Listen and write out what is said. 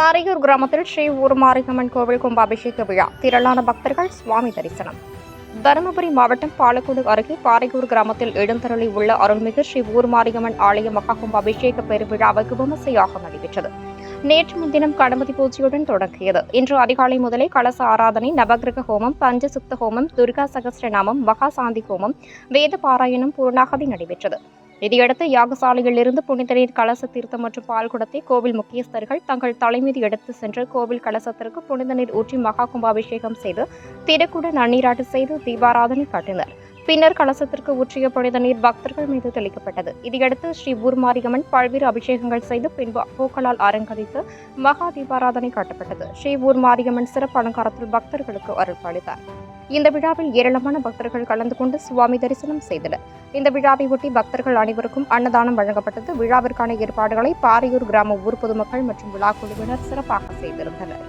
பாரையூர் கிராமத்தில் ஸ்ரீ ஊர்மாரியம்மன் கோவில் கும்பாபிஷேக விழா. திரளான பக்தர்கள் சுவாமி தரிசனம். தருமபுரி மாவட்டம் பாலக்கோடு அருகே பாறையூர் கிராமத்தில் எழுந்தருளி உள்ள அருள்மிகு ஸ்ரீ ஊர்மாரியம்மன் ஆலய மகா கும்பாபிஷேக பெருவிழாவுக்கு வெகு விமர்சையாக நடைபெற்றது. நேற்று முன்தினம் கணபதி பூஜையுடன் தொடங்கியது. இன்று அதிகாலை முதலே கலச ஆராதனை நவகிரக ஹோமம் பஞ்சசுப்த ஹோமம் துர்கா சகசிரநாமம் மகா சாந்தி ஹோமம் வேத பாராயணம் பூர்ணாகதி நடைபெற்றது. இதையடுத்து யாகசாலையில் இருந்து புனித நீர் கலச தீர்த்தம் மற்றும் பால் குடத்தை கோவில் முக்கியஸ்தர்கள் தங்கள் தலைமீது எடுத்து சென்று கோவில் கலசத்திற்கு புனித நீர் ஊற்றி மகா கும்பாபிஷேகம் செய்து திருக்குட நன்னீராட்டு செய்து தீபாராதனை காட்டினர். பின்னர் கலசத்திற்கு ஊற்றிய புனித நீர் பக்தர்கள் மீது தெளிக்கப்பட்டது. இதையடுத்து ஸ்ரீ ஊர்மாரியம்மன் பல்வேறு அபிஷேகங்கள் செய்து பின்பு பூக்களால் அலங்கரித்து மகா தீபாராதனை காட்டப்பட்டது. ஸ்ரீ ஊர்மாரியம்மன் சிறப்பு அலங்காரத்தில் பக்தர்களுக்கு அருள்பாளித்தார் இந்த விழாவில் ஏராளமான பக்தர்கள் கலந்து கொண்டு சுவாமி தரிசனம் செய்தனர். இந்த விழாவை ஒட்டி பக்தர்கள் அனைவருக்கும் அன்னதானம் வழங்கப்பட்டது. விழாவிற்கான ஏற்பாடுகளை பாரியூர் கிராம ஊர் பொதுமக்கள் மற்றும் விழா குழுவினர் சிறப்பாக செய்திருந்தனர்.